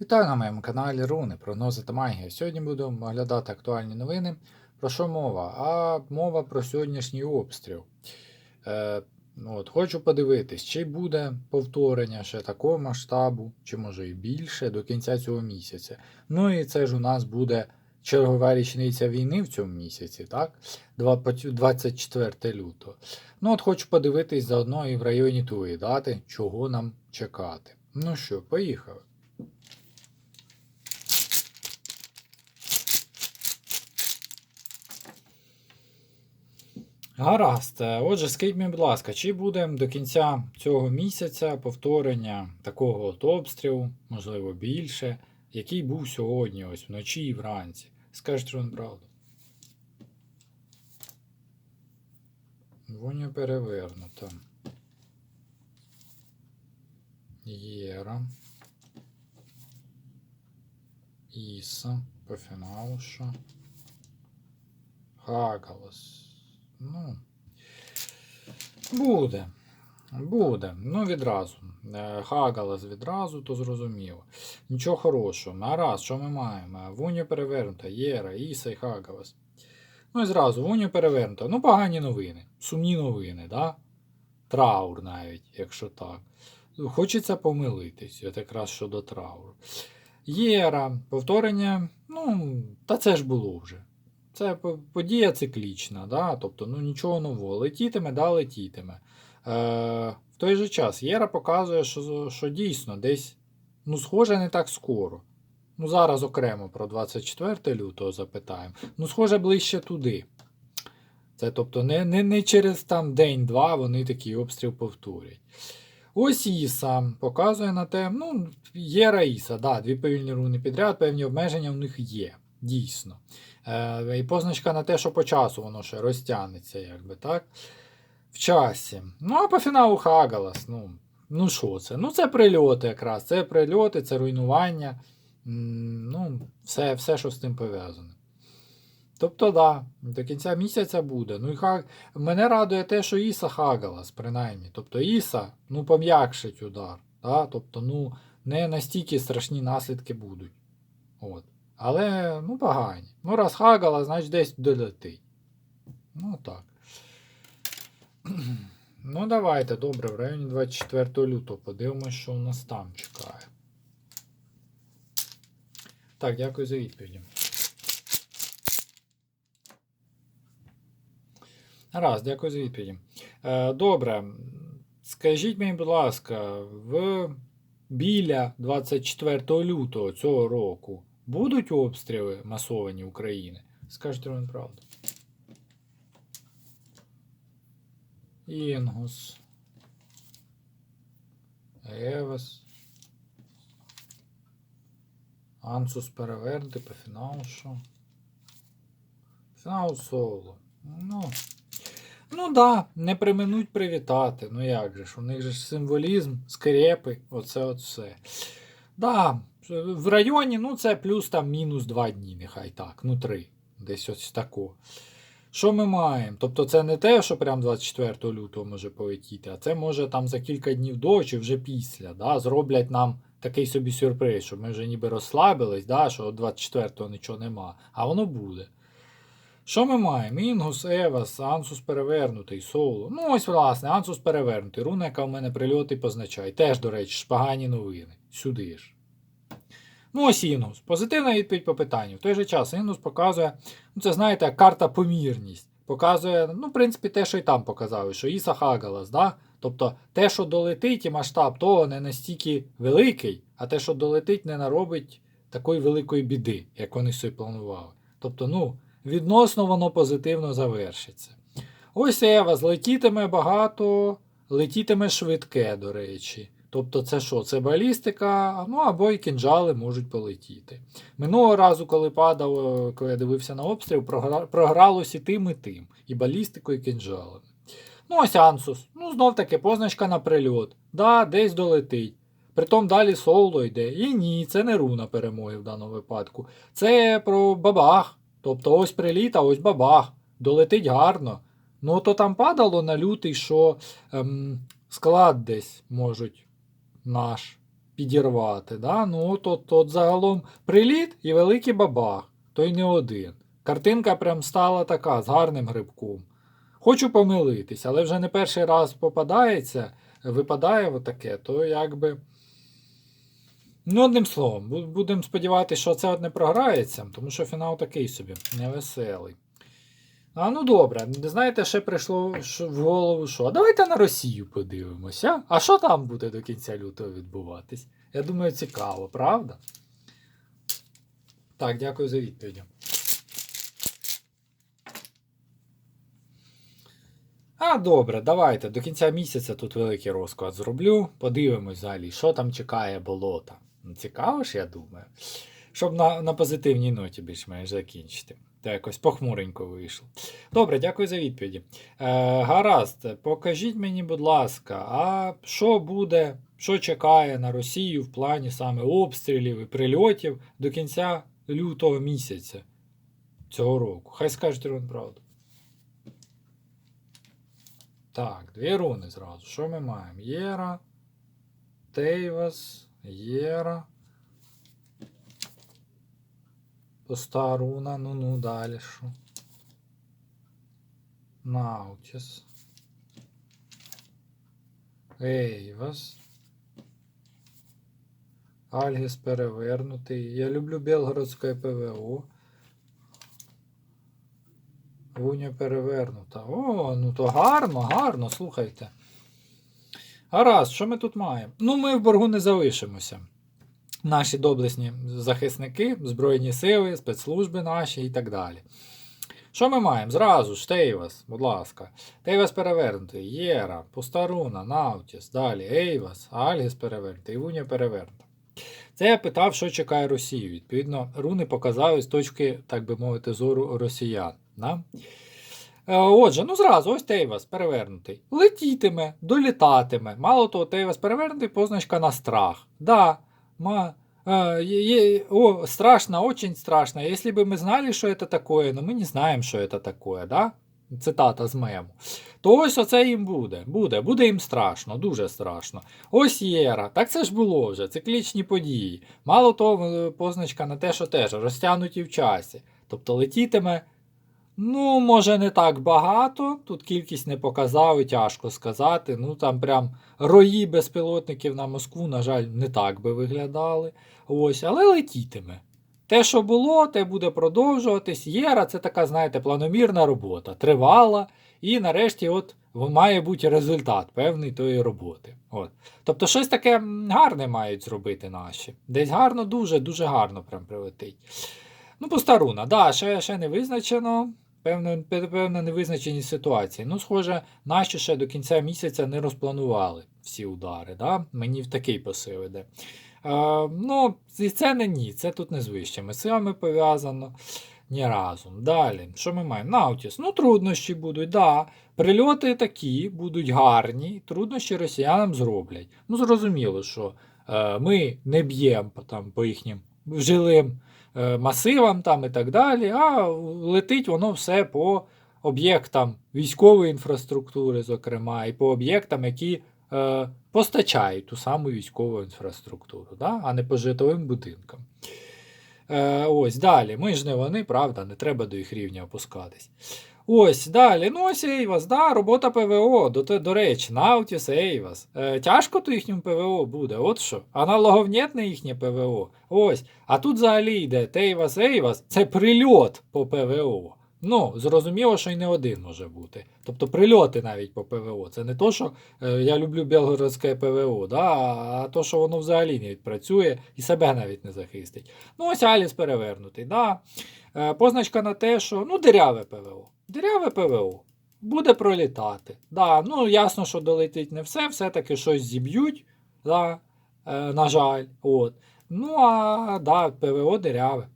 Вітаю на моєму каналі Руни, прогнози та магія. Сьогодні будемо оглядати актуальні новини. Про що мова? А мова про сьогоднішній обстріл. Е, от, Хочу подивитись, чи буде повторення ще такого масштабу, чи може і більше до кінця цього місяця. Ну і це ж у нас буде чергова річниця війни в цьому місяці, так? Два- по цю- 24 лютого. Ну от хочу подивитись заодно і в районі тої дати, чого нам чекати. Ну що, поїхали. Гаразд. Е, Отже, скажіть мені, будь ласка, чи буде до кінця цього місяця повторення такого от обстрілу, можливо, більше, який був сьогодні, ось вночі і вранці? Скажіть вам правду. Воня перевернута. Єра. Іса. По фіналу що? Хагалас. Ну. Буде. Буде. Ну, відразу. Е, Хагалас відразу, то зрозуміло. Нічого хорошого. Нараз, що ми маємо? Вуня перевернута, Єра, Іса і Хагалас. Ну і зразу, Вуня перевернута. Ну, погані новини. Сумні новини, да? Траур навіть, якщо так. Хочеться помилитись, от якраз щодо трауру. Єра, повторення, ну, та це ж було вже. Це подія циклічна, да? тобто ну, нічого нового. Летітиме, да, летітиме. Е, в той же час Єра показує, що, що дійсно десь ну, схоже не так скоро. Ну, зараз окремо про 24 лютого запитаємо. Ну, схоже, ближче туди. Це тобто не, не, не через там день-два вони такий обстріл повторять. Ось Іса показує на те, ну, є Раїса, да, дві повільні руни підряд, певні обмеження в них є, дійсно. Е, і позначка на те, що по часу воно ще розтягнеться, якби так. В часі. Ну, а по фіналу Хагалас. Ну, ну що це? Ну, це прильоти якраз. Це прильоти, це руйнування. Ну, все, все, що з тим пов'язане. Тобто, да, до кінця місяця буде. Ну і хаг... мене радує те, що Іса Хагалас, принаймні. Тобто Іса ну, пом'якшить удар. Да? Тобто, ну, не настільки страшні наслідки будуть. От. Але, ну, погані. Ну, раз Хагала, значить десь долетить. Ну, так. Ну, давайте, добре, в районі 24 лютого подивимось, що у нас там чекає. Так, дякую за відповіді. Раз, дякую за відповіді. Е, добре. Скажіть мені, будь ласка, в біля 24 лютого цього року будуть обстріли масовані України? Скажіть вам правду. Інгус. Евес. Ансус перевернути по фіналу що? Фінал соло. Ну. Ну да, не приминуть привітати. Ну як же ж, у них же ж символізм, скрепи, оце от все. Да, в районі, ну це плюс там мінус 2 дні, нехай так, ну 3. Десь ось тако. Що ми маємо? Тобто це не те, що прям 24 лютого може полетіти, а це може там за кілька днів до чи вже після. Да? Зроблять нам такий собі сюрприз, щоб ми вже ніби розслабились, да? що 24-го нічого нема, а воно буде. Що ми маємо? Інгус, Евас, Ансус перевернутий, Соуло. Ну, ось, власне, Ансус перевернутий. Руна, яка в мене прильоти позначає. Теж, до речі, шпагані новини. Сюди ж. Ну, ось Інгус. Позитивна відповідь по питанню. В той же час Інгус показує, ну це знаєте, карта помірність. Показує, ну, в принципі, те, що і там показали, що Іса Хагалас, да? Тобто те, що долетить, і масштаб того не настільки великий, а те, що долетить, не наробить такої великої біди, як вони собі планували. Тобто, ну, відносно воно позитивно завершиться. Ось Ева, злетітиме багато, летітиме швидке, до речі. Тобто, це що? Це балістика, ну або і кінжали можуть полетіти. Минулого разу, коли падав, е, коли я дивився на обстріл, програлось і тим, і тим. І балістикою, і кінжалами. Ну, ось Ансус. Ну, знов таки позначка на прильот. Да, десь долетить. Притом далі соло йде. І ні, це не руна перемоги в даному випадку. Це про бабах. Тобто ось приліт, а ось бабах. Долетить гарно. Ну, то там падало на лютий, що ем, склад десь можуть наш підірвати. Да? Ну, от, от загалом приліт і великий бабах, то й не один. Картинка прям стала така з гарним грибком. Хочу помилитись, але вже не перший раз попадається, випадає отаке, то якби. Ну, одним словом, будемо сподіватися, що це не програється, тому що фінал такий собі, невеселий. А ну добре, знаєте, ще прийшло в голову, що? А давайте на Росію подивимося. А що там буде до кінця лютого відбуватись? Я думаю, цікаво, правда? Так, дякую за відповідь. А, добре, давайте. До кінця місяця тут великий розклад зроблю. Подивимось взагалі, що там чекає болота. Ну, Цікаво ж, я думаю. Щоб на, на позитивній ноті більш-менш закінчити. То якось похмуренько вийшло. Добре, дякую за відповіді. Е, гаразд, покажіть мені, будь ласка, а що буде, що чекає на Росію в плані саме обстрілів і прильотів до кінця лютого місяця цього року? Хай скажуть рун правду. Так, дві руни зразу. Що ми маємо? Єра, Тейвас, Єра. Пуста руна, ну ну далі що. Наутіс. Ейвас. Альгіс перевернутий. Я люблю Белгородське ПВО. Вуня перевернута. О, ну то гарно, гарно, слухайте. Гаразд, що ми тут маємо? Ну, ми в боргу не залишимося. Наші доблесні захисники, Збройні сили, спецслужби наші і так далі. Що ми маємо? Зразу ж Тейвас, будь ласка. Тейвас перевернутий, Єра, Пустаруна, Наутіс, далі Ейвас, Альгіс перевернутий, Івуня перевернута. Це я питав, що чекає Росію. Відповідно, руни показали з точки, так би мовити, зору росіян. Да? Е, Отже, ну зразу, ось Тейвас перевернутий. Летітиме, долітатиме. Мало того, Тейвас перевернутий, позначка на страх. Да, ма, э, е- е- о, страшно, очень страшно. Если бы мы знали, что это такое, но мы не знаємо, що це такое, да? Цитата з мему. То ось оце їм буде. Буде, буде їм страшно, дуже страшно. Ось Єра. Так це ж було вже, циклічні події. Мало того, е, позначка на те, що теж розтягнуті в часі. Тобто летітиме. Ну, може, не так багато. Тут кількість не показав і тяжко сказати. Ну, там прям рої безпілотників на Москву, на жаль, не так би виглядали. Ось, але летітиме. Те, що було, те буде продовжуватись. Єра це така, знаєте, планомірна робота, тривала, і нарешті от має бути результат певний тої роботи. От. Тобто щось таке гарне мають зробити наші. Десь гарно, дуже, дуже гарно прям прилетить. Ну, постаруна, да, ще, ще не визначено. Певно, пе- певна невизначеність ситуації. Ну, схоже, наші ще до кінця місяця не розпланували всі удари. Да? Мені в такий посил іде. Е, ну, і це не ні, це тут не з вищими силами пов'язано. Ні разом. Далі, що ми маємо? Наутіс. Ну, труднощі будуть, да. Прильоти такі будуть гарні, труднощі росіянам зроблять. Ну, зрозуміло, що е, ми не б'ємо по- їхнім жилим масивам там і так далі, а летить воно все по об'єктам військової інфраструктури, зокрема, і по об'єктам, які е, постачають ту саму військову інфраструктуру, да? а не по житловим будинкам. Е, ось далі. Ми ж не вони, правда, не треба до їх рівня опускатись. Ось далі. Ну, ось да, робота ПВО. До, до речі, Наутіс, Ейвас. Е, тяжко то їхньому ПВО буде. От що. Аналоговнєтне їхнє ПВО. Ось. А тут взагалі йде Тейвас, Ейвас. Це прильот по ПВО. Ну, зрозуміло, що й не один може бути. Тобто прильоти навіть по ПВО. Це не то, що е, я люблю Білгородське ПВО, да, а то, що воно взагалі не відпрацює і себе навіть не захистить. Ну, ось Аліс перевернутий. Да. Е, позначка на те, що ну, диряве ПВО. Диряве ПВО. Буде пролітати. Да, ну, ясно, що долетить не все, все-таки щось зіб'ють. Да, е, на жаль. От. Ну, а да, ПВО диряве.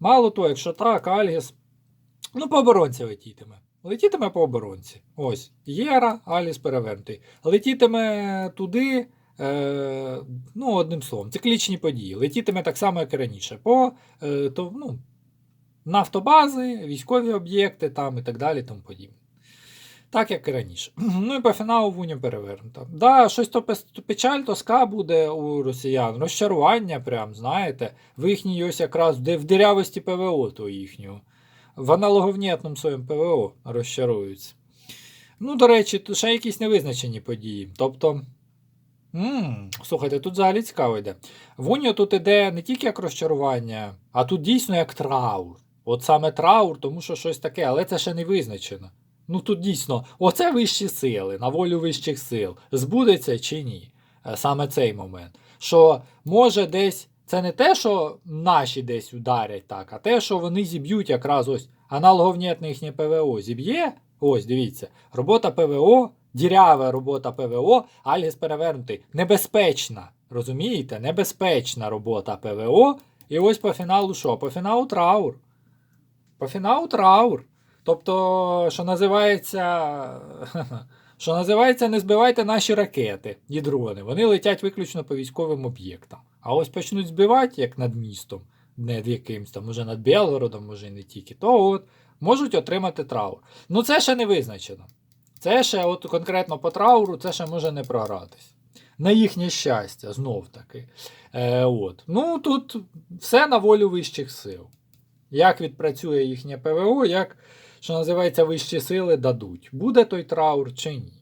Мало того, якщо так, Альгіс, ну, по оборонці летітиме. Летітиме по оборонці. Ось. Єра, Аліс перевернутий. Летітиме туди. Е, ну, одним словом, циклічні події. Летітиме так само, як і раніше. По е, то, ну, нафтобази, військові об'єкти там і так далі. Тому подібне. Так, як і раніше. Ну і по фіналу в Уні перевернуто. Да, щось то печаль, тоска буде у росіян. Розчарування, прям, знаєте, в їхній ось якраз в дирявості ПВО то їхнього. В аналоговнітному своєму ПВО розчаруються. Ну, до речі, тут ще якісь невизначені події. Тобто. м слухайте, тут взагалі цікаво йде. В Уні тут іде не тільки як розчарування, а тут дійсно як траур. От саме траур, тому що щось таке, але це ще не визначено. Ну тут дійсно, оце вищі сили, на волю вищих сил. Збудеться чи ні? Е, Саме цей момент. Що може десь. Це не те, що наші десь ударять так, а те, що вони зіб'ють якраз ось аналоговнітне їхнє ПВО зіб'є. Ось, дивіться, робота ПВО, дірява робота ПВО, Альгіс перевернутий. Небезпечна. Розумієте? Небезпечна робота ПВО. І ось по фіналу що? По фіналу траур. По фіналу траур. Тобто, що називається. Що називається, не збивайте наші ракети і дрони. Вони летять виключно по військовим об'єктам. А ось почнуть збивати, як над містом, над якимсь там, може над Белгородом, може і не тільки, то от можуть отримати траур. Ну це ще не визначено. Це ще, от конкретно по трауру, це ще може не програтись. На їхнє щастя, знов таки. Е, от. Ну тут все на волю вищих сил. Як відпрацює їхнє ПВО, як, що називається, вищі сили дадуть. Буде той траур чи ні.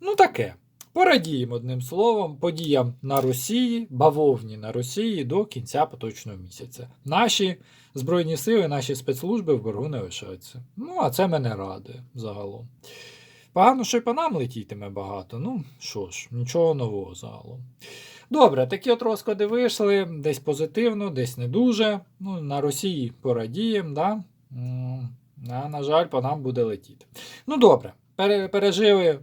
Ну таке. Порадіємо одним словом подіям на Росії, бавовні на Росії до кінця поточного місяця. Наші Збройні сили, наші спецслужби в боргу не лишаються. Ну, а це мене радує загалом. Погано, що й по нам летітиме багато. Ну, що ж, нічого нового загалом. Добре, такі от розклади вийшли, десь позитивно, десь не дуже. Ну, на Росії порадіємо, да? А, на жаль, по нам буде летіти. Ну, добре, пережили,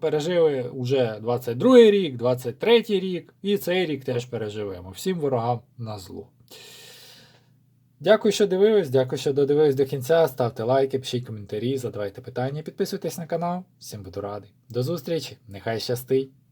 пережили уже 22 рік, 23 рік, і цей рік теж переживемо. Всім ворогам на зло. Дякую, що дивились, дякую, що додивились до кінця. Ставте лайки, пишіть коментарі, задавайте питання, підписуйтесь на канал. Всім буду радий. До зустрічі, нехай щастить!